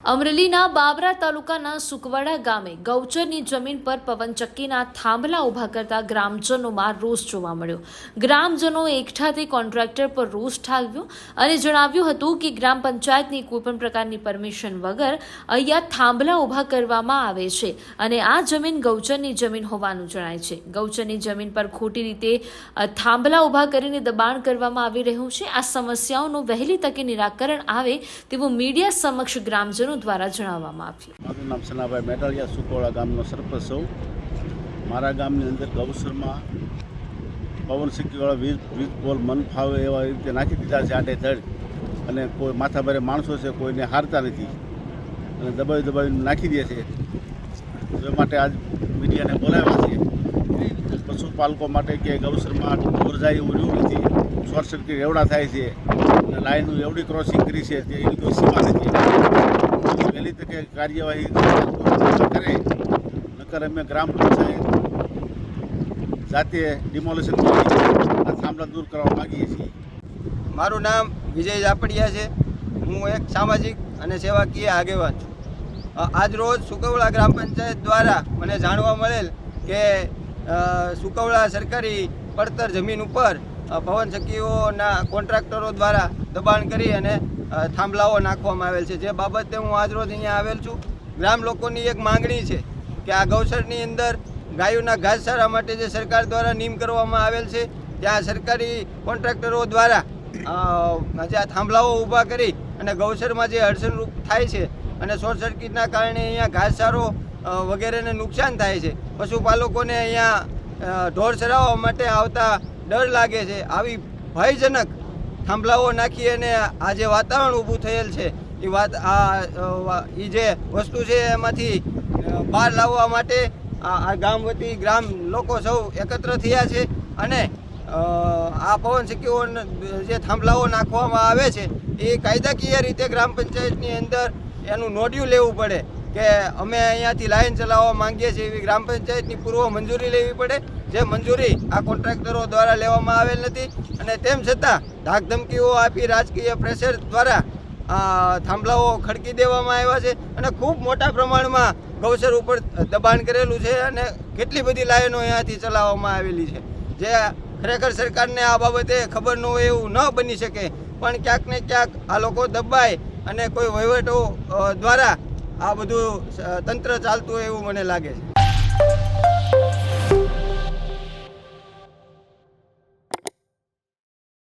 અમરેલીના બાબરા તાલુકાના સુકવાડા ગામે ગૌચરની જમીન પર પવનચક્કીના થાંભલા ઊભા કરતા ગ્રામજનોમાં રોષ જોવા મળ્યો. ગ્રામજનો એકઠા થઈ કોન્ટ્રાક્ટર પર રોષ ઠાલવ્યો અને જણાવ્યું હતું કે ગ્રામ પંચાયતની કોઈપણ પ્રકારની પરમિશન વગર અહીંયા થાંભલા ઊભા કરવામાં આવે છે અને આ જમીન ગૌચરની જમીન હોવાનું જણાય છે. ગૌચરની જમીન પર ખોટી રીતે થાંભલા ઊભા કરીને દબાણ કરવામાં આવી રહ્યું છે. આ સમસ્યાઓનું વહેલી તકે નિરાકરણ આવે તેવું મીડિયા સમક્ષ ગ્રામજનો દ્વારા જણાવવામાં આવ્યું. મારું નામ સનાભાઈ મેટાળિયા સુકોળા ગામનો સરપંચ છું મારા ગામની અંદર ગૌસરમાં પવન સિક્કીવાળા વીજ વીજ પોલ મન ફાવે એવા રીતે નાખી દીધા છે આડે ધડ. અને કોઈ માથાભારે માણસો છે, કોઈને હારતા નથી. અને દબાવી દબાવીને નાખી દે છે. એ માટે આજ મીડિયાને બોલાવ્યા છે. પશુપાલકો માટે કે ગૌસરમાં ઢોર ઉર્યું એવું નથી. શોર્ટ સર્કિટ એવડા થાય છે. અને એવડી ક્રોસિંગ કરી છે. તે એની કોઈ સીમા નથી. તકે કાર્યવાહી કરે, નકર અમે ગ્રામ પંચાયત જાતે ડિમોલેશન આ થાંભલા દૂર કરવા માગીએ છીએ. મારું નામ વિજય જાપડિયા છે. હું એક સામાજિક અને સેવાકીય આગેવાન છું. આજરોજ આજ રોજ સુકવડા ગ્રામ પંચાયત દ્વારા મને જાણવા મળેલ કે સુકવળા સરકારી પડતર જમીન ઉપર ભવન ચક્કીઓના કોન્ટ્રાક્ટરો દ્વારા દબાણ કરી અને થાંભલાઓ નાખવામાં આવેલ છે. જે બાબતે હું આજ રોજ અહીંયા આવેલ છું. ગ્રામ લોકોની એક માંગણી છે કે આ ગૌસરની અંદર ગાયોના ઘાસચારા માટે જે સરકાર દ્વારા નિયમ કરવામાં આવેલ છે, ત્યાં સરકારી કોન્ટ્રાક્ટરો દ્વારા જે આ થાંભલાઓ ઊભા કરી અને ગૌસરમાં જે અડચણરૂપ થાય છે અને શોર્ટ સર્કિટના કારણે અહીંયા ઘાસચારો વગેરેને નુકસાન થાય છે. પશુપાલકોને અહીંયા ઢોર ચરાવવા માટે આવતા ડર લાગે છે. આવી ભયજનક થાંભલાઓ નાખી અને આ જે વાતાવરણ ઊભું થયેલ છે, એ વાત આ એ જે વસ્તુ છે એમાંથી બહાર લાવવા માટે આ આ ગામ વતી ગ્રામ લોકો સૌ એકત્ર થયા છે અને આ પવન સિક્કીઓ જે થાંભલાઓ નાખવામાં આવે છે, એ કાયદાકીય રીતે ગ્રામ પંચાયતની અંદર એનું નોંધ્યું લેવું પડે. કે અમે અહીંયાથી લાઈન ચલાવવા માંગીએ છીએ એવી ગ્રામ પંચાયતની પૂર્વ મંજૂરી લેવી પડે, જે મંજૂરી આ કોન્ટ્રાક્ટરો દ્વારા લેવામાં આવેલ નથી. અને તેમ છતાં ધાકધમકીઓ આપી રાજકીય પ્રેશર દ્વારા થાંભલાઓ ખડકી દેવામાં આવ્યા છે અને ખૂબ મોટા પ્રમાણમાં ગૌસર ઉપર દબાણ કરેલું છે અને કેટલી બધી લાઈનો અહીંયાથી ચલાવવામાં આવેલી છે. જે ખરેખર સરકારને આ બાબતે ખબર ન હોય એવું ન બની શકે, પણ ક્યાંક ને ક્યાંક આ લોકો દબાય અને કોઈ વહીવટો દ્વારા આ બધું તંત્ર ચાલતું હોય એવું મને લાગે છે.